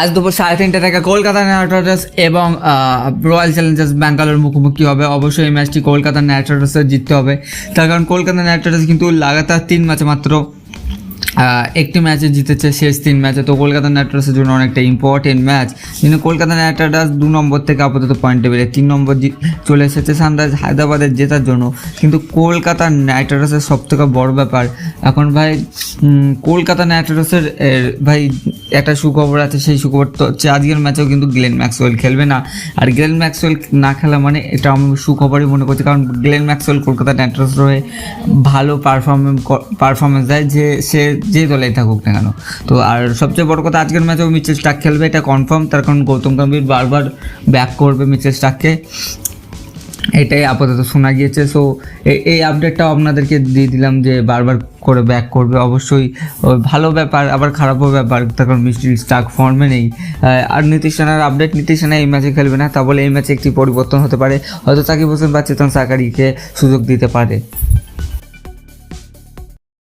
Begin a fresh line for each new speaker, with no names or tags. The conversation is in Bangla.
আজ দুপুর সাড়ে তিনটে থেকে কলকাতা নাইট রাইডার্স এবং রয়্যাল চ্যালেঞ্জার্স ব্যাঙ্গালোর মুখোমুখি হবে। অবশ্যই এই ম্যাচটি কলকাতা নাইট রাইডার্সের জিততে হবে। তার কারণ কলকাতা নাইট রাইডার্স কিন্তু লাগাতার তিন ম্যাচে মাত্র একটি ম্যাচে জিতেছে, শেষ তিন ম্যাচে তো কলকাতা নাইট রাইডার্সের জন্য অনেকটা ইম্পর্টেন্ট ম্যাচ কিন্তু কলকাতা নাইট রাইডার্স দু নম্বর থেকে আপাতত পয়েন্ট টেবিলে তিন নম্বর চলে এসেছে সানরাইজ হায়দ্রাবাদের জেতার জন্য। কিন্তু কলকাতা নাইট রাইডার্সের সব থেকে বড় ব্যাপার, এখন ভাই কলকাতা নাইট রাইডার্সের ভাই একটা সুখবর আছে, সেই সুখবর তো হচ্ছে আজকের ম্যাচেও কিন্তু গ্লেন ম্যাক্সওয়েল খেলবে না। আর গ্লেন ম্যাক্সওয়েল না খেলা মানে এটা আমি সুখবরই মনে করছি, কারণ গ্লেন ম্যাক্সওয়েল কলকাতা নাইট হয়ে ভালো পারফরমেন্স পারফরমেন্স দেয়, যে সে যে দলেই থাকুক না কেন। তো আর সবচেয়ে বড় কথা আজকের ম্যাচেও মিচেল স্টাক খেলবে, এটা কনফার্ম তার কারণ গৌতম গম্ভীর বারবার ব্যাক করবে মিচেল স্টাককে এটাই আপাতত শোনা গিয়েছে। সো এই আপডেটটাও আপনাদেরকে দিয়ে দিলাম যে বারবার করে ব্যাক করবে। অবশ্যই ভালো ব্যাপার, আবার খারাপও ব্যাপার। তার কারণ মিস্ট্রি স্টাক ফর্মে নেই। আর নীতিশ সেনার আপডেট নীতিশ রানা এই ম্যাচে খেলবে না। তা বলে এই ম্যাচে একটি পরিবর্তন হতে পারে। হয়তো সাকিব হোসেন বা চেতন সাকারিকে সুযোগ দিতে পারে।